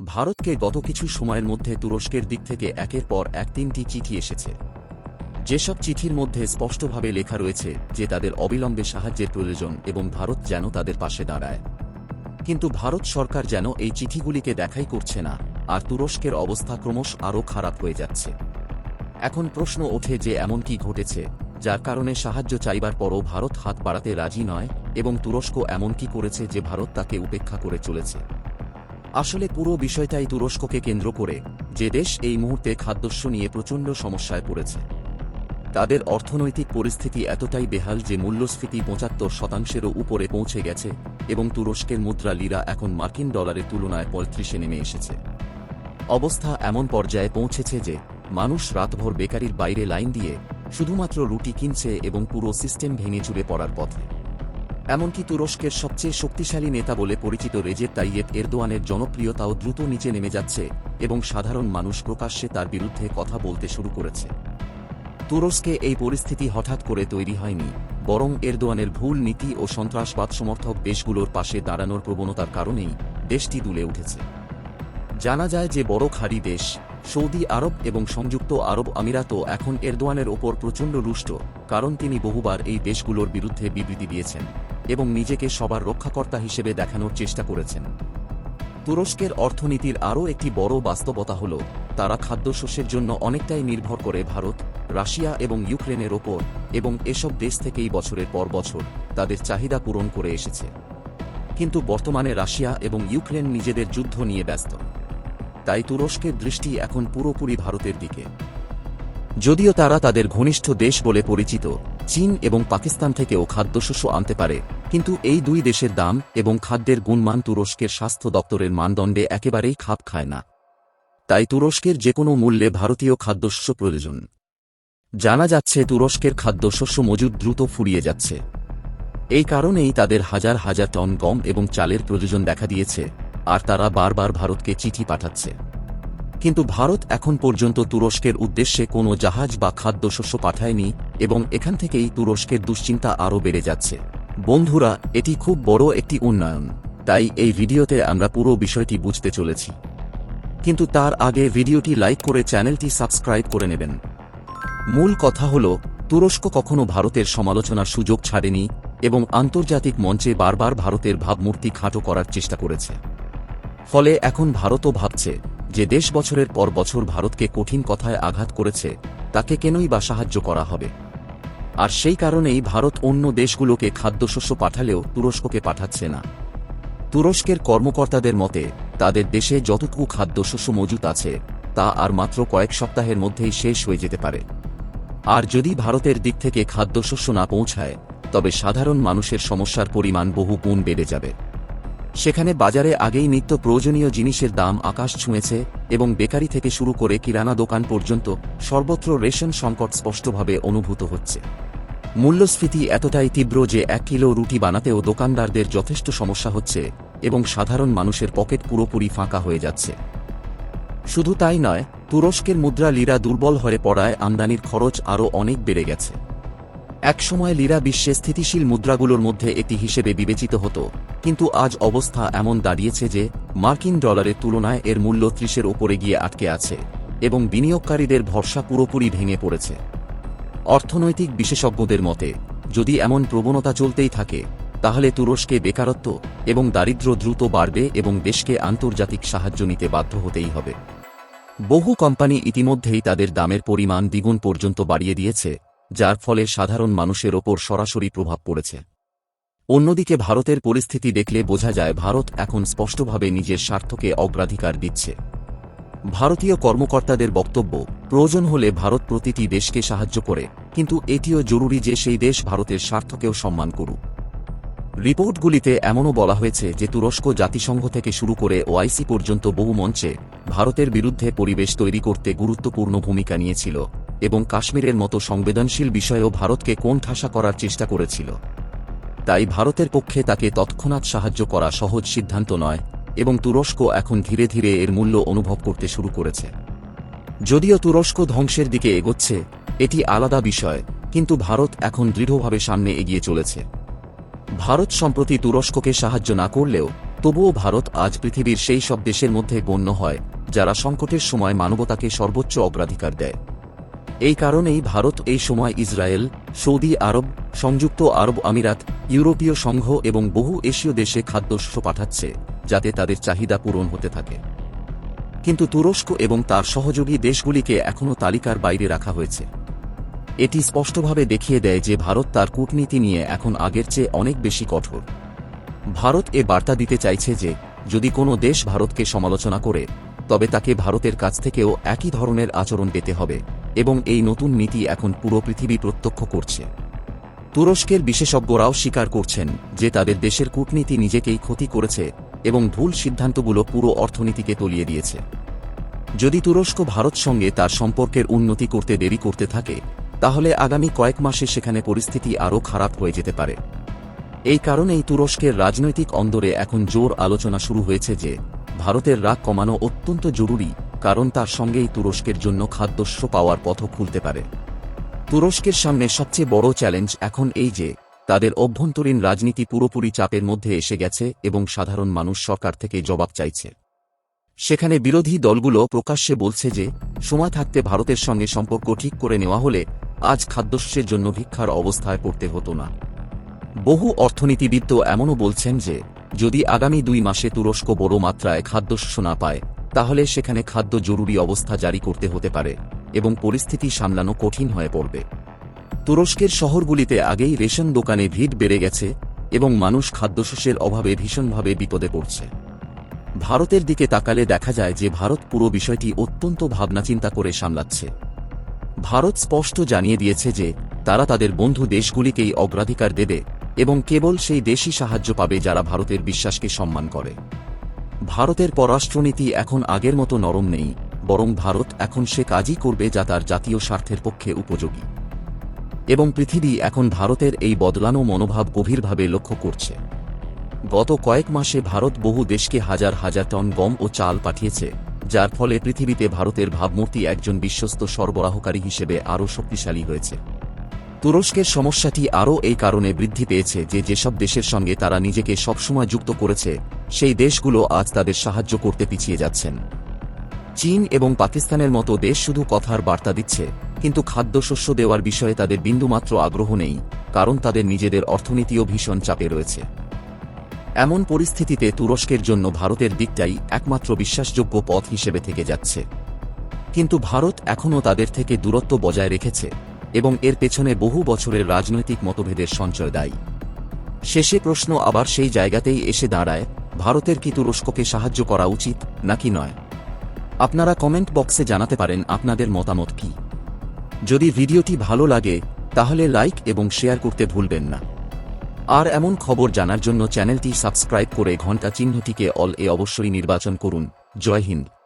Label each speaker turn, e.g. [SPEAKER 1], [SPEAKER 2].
[SPEAKER 1] ভারতকে গত কিছু সময়ের মধ্যে তুরস্কের দিক থেকে একের পর এক তিনটি চিঠি এসেছে। যেসব চিঠির মধ্যে স্পষ্টভাবে লেখা রয়েছে যে তাদের অবিলম্বে সাহায্যের প্রয়োজন এবং ভারত যেন তাদের পাশে দাঁড়ায়। কিন্তু ভারত সরকার যেন এই চিঠিগুলিকে দেখাই করছে না, আর তুরস্কের অবস্থা ক্রমশ আরও খারাপ হয়ে যাচ্ছে। এখন প্রশ্ন ওঠে যে এমন কি ঘটেছে, যার কারণে সাহায্য চাইবার পরও ভারত হাত বাড়াতে রাজি নয়, এবং তুরস্ক এমন কি করেছে যে ভারত তাকে উপেক্ষা করে চলেছে। আসলে পুরো বিষয়টাই তুরস্ককে কেন্দ্র করে যে দেশ এই মুহূর্তে খাদ্যস্য নিয়ে প্রচণ্ড সমস্যায় পড়েছে। তাদের অর্থনৈতিক পরিস্থিতি এতটাই বেহাল যে মূল্যস্ফীতি পঁচাত্তর শতাংশেরও উপরে পৌঁছে গেছে এবং তুরস্কের মুদ্রা লিরা এখন মার্কিন ডলারের তুলনায় পঁয়ত্রিশে নেমে এসেছে। অবস্থা এমন পর্যায়ে পৌঁছেছে যে মানুষ রাতভর বেকারির বাইরে লাইন দিয়ে শুধুমাত্র রুটি কিনছে এবং পুরো সিস্টেম ভেঙে চুরে পড়ার পথে। এমনকি তুরস্কের সবচেয়ে শক্তিশালী নেতা বলে পরিচিত রেজেপ তাইয়েব এরদোয়ানের জনপ্রিয়তাও দ্রুত নিচে নেমে যাচ্ছে এবং সাধারণ মানুষ প্রকাশ্যে তার বিরুদ্ধে কথা বলতে শুরু করেছে। তুরস্কে এই পরিস্থিতি হঠাৎ করে তৈরি হয়নি, বরং এরদোয়ানের ভুল নীতি ও সন্ত্রাসবাদ সমর্থক দেশগুলোর পাশে দাঁড়ানোর প্রবণতার কারণেই দেশটি দুলে উঠেছে। জানা যায় যে বড় খাড়ি দেশ, সৌদি আরব এবং সংযুক্ত আরব আমিরাতও এখন এরদোয়ানের ওপর প্রচণ্ড রুষ্ট, কারণ তিনি বহুবার এই দেশগুলোর বিরুদ্ধে বিবৃতি দিয়েছেন। এবং নিজেকে সবার রক্ষাকর্তা হিসেবে দেখানোর চেষ্টা করেছেন। তুরস্কের অর্থনীতির আরও একটি বড় বাস্তবতা হল, তারা খাদ্যশস্যের জন্য অনেকটাই নির্ভর করে ভারত, রাশিয়া এবং ইউক্রেনের ওপর, এবং এসব দেশ থেকেই বছরের পর বছর তাদের চাহিদা পূরণ করে এসেছে। কিন্তু বর্তমানে রাশিয়া এবং ইউক্রেন নিজেদের যুদ্ধ নিয়ে ব্যস্ত। তাই তুরস্কের দৃষ্টি এখন পুরোপুরি ভারতের দিকে। যদিও তারা তাদের ঘনিষ্ঠ দেশ বলে পরিচিত, চীন এবং পাকিস্তান থেকেও খাদ্যশস্য আনতে পারে কিন্তু এই দুই দেশের দাম এবং খাদ্যের গুণমান তুরস্কের স্বাস্থ্য দপ্তরের মানদণ্ডে একেবারেই খাপ খায় না। তাই তুরস্কের যে কোনো মূল্যে ভারতীয় খাদ্যশস্য প্রয়োজন। জানা যাচ্ছে তুরস্কের খাদ্যশস্য মজুদ দ্রুত ফুরিয়ে যাচ্ছে। এই কারণেই তাদের হাজার হাজার টন গম এবং চালের প্রয়োজন দেখা দিয়েছে, আর তারা বারবার ভারতকে চিঠি পাঠাচ্ছে। কিন্তু ভারত এখন পর্যন্ত তুরস্কের উদ্দেশ্যে কোনো জাহাজ বা খাদ্যশস্য পাঠায়নি এবং এখান থেকেই তুরস্কের দুশ্চিন্তা আরও বেড়ে যাচ্ছে। বন্ধুরা, এটি খুব বড় একটি উন্নয়ন, তাই এই ভিডিওতে আমরা পুরো বিষয়টি বুঝতে চলেছি। কিন্তু তার আগে ভিডিওটি লাইক করে চ্যানেলটি সাবস্ক্রাইব করে নেবেন। মূল কথা হল, তুরস্ক কখনো ভারতের সমালোচনার সুযোগ ছাড়েনি এবং আন্তর্জাতিক মঞ্চে বারবার ভারতের ভাবমূর্তি খাটো করার চেষ্টা করেছে। ফলে এখন ভারতও ভাবছে যে দেশ বছরের পর বছর ভারতকে কঠিন কথায় আঘাত করেছে, তাকে কেনই বা সাহায্য করা হবে। আর সেই কারণেই ভারত অন্য দেশগুলোকে খাদ্যশস্য পাঠালেও তুরস্ককে পাঠাচ্ছে না। তুরস্কের কর্মকর্তাদের মতে, তাদের দেশে যতটুকু খাদ্যশস্য মজুত আছে, তা আর মাত্র কয়েক সপ্তাহের মধ্যেই শেষ হয়ে যেতে পারে। আর যদি ভারতের দিক থেকে খাদ্যশস্য না পৌঁছায়, তবে সাধারণ মানুষের সমস্যার পরিমাণ বহু গুণ বেড়ে যাবে। সেখানে বাজারে আগেই নিত্য প্রয়োজনীয় জিনিসের দাম আকাশ ছুঁয়েছে এবং বেকারি থেকে শুরু করে কিরানা দোকান পর্যন্ত সর্বত্র রেশন সংকট স্পষ্টভাবে অনুভূত হচ্ছে। মূল্যস্ফীতি এতটাই তীব্র যে এক কিলো রুটি বানাতেও দোকানদারদের যথেষ্ট সমস্যা হচ্ছে এবং সাধারণ মানুষের পকেট পুরোপুরি ফাঁকা হয়ে যাচ্ছে। শুধু তাই নয়, তুরস্কের মুদ্রা লিরা দুর্বল হয়ে পড়ায় আমদানির খরচ আরও অনেক বেড়ে গেছে। একসময় লিরা বিশ্বে স্থিতিশীল মুদ্রাগুলোর মধ্যে একটি হিসেবে বিবেচিত হতো, কিন্তু আজ অবস্থা এমন দাঁড়িয়েছে যে মার্কিন ডলারের তুলনায় এর মূল্য ত্রিশের ওপরে গিয়ে আটকে আছে এবং বিনিয়োগকারীদের ভরসা পুরোপুরি ভেঙে পড়েছে। অর্থনৈতিক বিশেষজ্ঞদের মতে, যদি এমন প্রবণতা চলতেই থাকে, তাহলে তুরস্কে বেকারত্ব এবং দারিদ্র্য দ্রুত বাড়বে এবং দেশকে আন্তর্জাতিক সাহায্য নিতে বাধ্য হতেই হবে। বহু কোম্পানি ইতিমধ্যেই তাদের দামের পরিমাণ দ্বিগুণ পর্যন্ত বাড়িয়ে দিয়েছে, যার ফলে সাধারণ মানুষের ওপর সরাসরি প্রভাব পড়েছে। অন্যদিকে ভারতের পরিস্থিতি দেখলে বোঝা যায়, ভারত এখন স্পষ্টভাবে নিজের স্বার্থকে অগ্রাধিকার দিচ্ছে। ভারতীয় কর্মকর্তাদের বক্তব্য, প্রয়োজন হলে ভারত প্রতিটি দেশকে সাহায্য করে, কিন্তু এটিও জরুরি যে সেই দেশ ভারতের স্বার্থকেও সম্মান করুক। রিপোর্টগুলিতে এমনও বলা হয়েছে যে তুরস্ক জাতিসংঘ থেকে শুরু করে ওআইসি পর্যন্ত বহু মঞ্চে ভারতের বিরুদ্ধে পরিবেশ তৈরি করতে গুরুত্বপূর্ণ ভূমিকা নিয়েছিল এবং কাশ্মীরের মতো সংবেদনশীল বিষয়েও ভারতকে কোণঠাসা করার চেষ্টা করেছিল। তাই ভারতের পক্ষে তাকে তৎক্ষণাৎ সাহায্য করা সহজ সিদ্ধান্ত নয় এবং তুরস্ক এখন ধীরে ধীরে এর মূল্য অনুভব করতে শুরু করেছে। যদিও তুরস্ক ধ্বংসের দিকে এগোচ্ছে, এটি আলাদা বিষয়, কিন্তু ভারত এখন দৃঢ়ভাবে সামনে এগিয়ে চলেছে। ভারত সম্প্রতি তুরস্ককে সাহায্য না করলেও, তবুও ভারত আজ পৃথিবীর সেই সব দেশের মধ্যে গণ্য হয়, যারা সংকটের সময় মানবতাকে সর্বোচ্চ অগ্রাধিকার দেয়। এই কারণেই ভারত এই সময় ইসরায়েল সৌদি আরব, সংযুক্ত আরব আমিরাত, ইউরোপীয় সংঘ এবং বহু এশীয় দেশে খাদ্যশস্য পাঠাচ্ছে, যাতে তাদের চাহিদা পূরণ হতে থাকে। কিন্তু তুরস্ক এবং তার সহযোগী দেশগুলিকে এখনও তালিকার বাইরে রাখা হয়েছে। এটি স্পষ্টভাবে দেখিয়ে দেয় যে ভারত তার কূটনীতি নিয়ে এখন আগের চেয়ে অনেক বেশি কঠোর। ভারত এ বার্তা দিতে চাইছে যে, যদি কোনো দেশ ভারতকে সমালোচনা করে, তবে তাকে ভারতের কাছ থেকেও একই ধরনের আচরণ পেতে হবে। এবং এই নতুন নীতি এখন পুরো পৃথিবী প্রত্যক্ষ করছে। তুরস্কের বিশেষজ্ঞরাও স্বীকার করছেন যে তাদের দেশের কূটনীতি নিজেকেই ক্ষতি করেছে এবং ভুল সিদ্ধান্তগুলো পুরো অর্থনীতিকে তলিয়ে দিয়েছে। যদি তুরস্ক ভারত সঙ্গে তার সম্পর্কের উন্নতি করতে দেরি করতে থাকে, তাহলে আগামী কয়েক মাসে সেখানে পরিস্থিতি আরও খারাপ হয়ে যেতে পারে। এই কারণেই তুরস্কের রাজনৈতিক অন্দরে এখন জোর আলোচনা শুরু হয়েছে যে, ভারতের রাগ কমানো অত্যন্ত জরুরি কারণ তার সঙ্গেই তুরস্কের জন্য খাদ্যশস্য পাওয়ার পথ খুলতে পারে। তুরস্কের সামনে সবচেয়ে বড় চ্যালেঞ্জ এখন এই যে, তাদের অভ্যন্তরীণ রাজনীতি পুরোপুরি চাপের মধ্যে এসে গেছে এবং সাধারণ মানুষ সরকার থেকে জবাব চাইছে। সেখানে বিরোধী দলগুলো প্রকাশ্যে বলছে যে, সময় থাকতে ভারতের সঙ্গে সম্পর্ক ঠিক করে নেওয়া হলে আজ খাদ্যশস্যের জন্য ভিক্ষার অবস্থায় পড়তে হতো না। বহু অর্থনীতিবিদ এমনও বলছেন যে, যদি আগামী দুই মাসে তুরস্ক বড় মাত্রায় খাদ্যশস্য না পায় তাহলে সেখানে খাদ্য জরুরি অবস্থা জারি করতে হতে পারে এবং পরিস্থিতি সামলানো কঠিন হয়ে পড়বে। তুরস্কের শহরগুলিতে আগেই রেশন দোকানে ভিড় বেড়ে গেছে এবং মানুষ খাদ্যশস্যের অভাবে ভীষণভাবে বিপদে পড়ছে। ভারতের দিকে তাকালে দেখা যায় যে ভারত পুরো বিষয়টি অত্যন্ত ভাবনাচিন্তা করে সামলাচ্ছে। ভারত স্পষ্ট জানিয়ে দিয়েছে যে তারা তাদের বন্ধু দেশগুলিকেই অগ্রাধিকার দেবে এবং কেবল সেই দেশই সাহায্য পাবে যারা ভারতের বিশ্বাসকে সম্মান করে। ভারতের পররাষ্ট্রনীতি এখন আগের মতো নরম নেই, বরং ভারত এখন সে কাজই করবে যা তার জাতীয় স্বার্থের পক্ষে উপযোগী। এবং পৃথিবী এখন ভারতের এই বদলানো মনোভাব গভীরভাবে লক্ষ্য করছে। গত কয়েক মাসে ভারত বহু দেশকে হাজার হাজার টন গম ও চাল পাঠিয়েছে, যার ফলে পৃথিবীতে ভারতের ভাবমূর্তি একজন বিশ্বস্ত সরবরাহকারী হিসেবে আরও শক্তিশালী হয়েছে। তুরস্কের সমস্যাটি আরও এই কারণে বৃদ্ধি পেয়েছে যে যেসব দেশের সঙ্গে তারা নিজেকে সবসময় যুক্ত করেছে, সেই দেশগুলো আজ তাদের সাহায্য করতে পিছিয়ে যাচ্ছেন। চীন এবং পাকিস্তানের মতো দেশ শুধু কথার বার্তা দিচ্ছে, কিন্তু খাদ্যশস্য দেওয়ার বিষয়ে তাদের বিন্দুমাত্র আগ্রহ নেই, কারণ তাদের নিজেদের অর্থনীতিও ভীষণ চাপে রয়েছে। এমন পরিস্থিতিতে তুরস্কের জন্য ভারতের দিকটাই একমাত্র বিশ্বাসযোগ্য পথ হিসেবে থেকে যাচ্ছে। কিন্তু ভারত এখনও তাদের থেকে দূরত্ব বজায় রেখেছে। এবং এর পেছনে বহু বছরের রাজনৈতিক মতভেদের সঞ্চয় দায়ী। শেষে প্রশ্ন আবার সেই জায়গাতেই এসে দাঁড়ায়, ভারতের কি তুরস্ককে সাহায্য করা উচিত নাকি নয়? আপনারা কমেন্ট বক্সে জানাতে পারেন আপনাদের মতামত কি। যদি ভিডিওটি ভালো লাগে, তাহলে লাইক এবং শেয়ার করতে ভুলবেন না। আর এমন খবর জানার জন্য চ্যানেলটি সাবস্ক্রাইব করে ঘণ্টা চিহ্নটিকে অল এ অবশ্যই নির্বাচন করুন। জয় হিন্দ।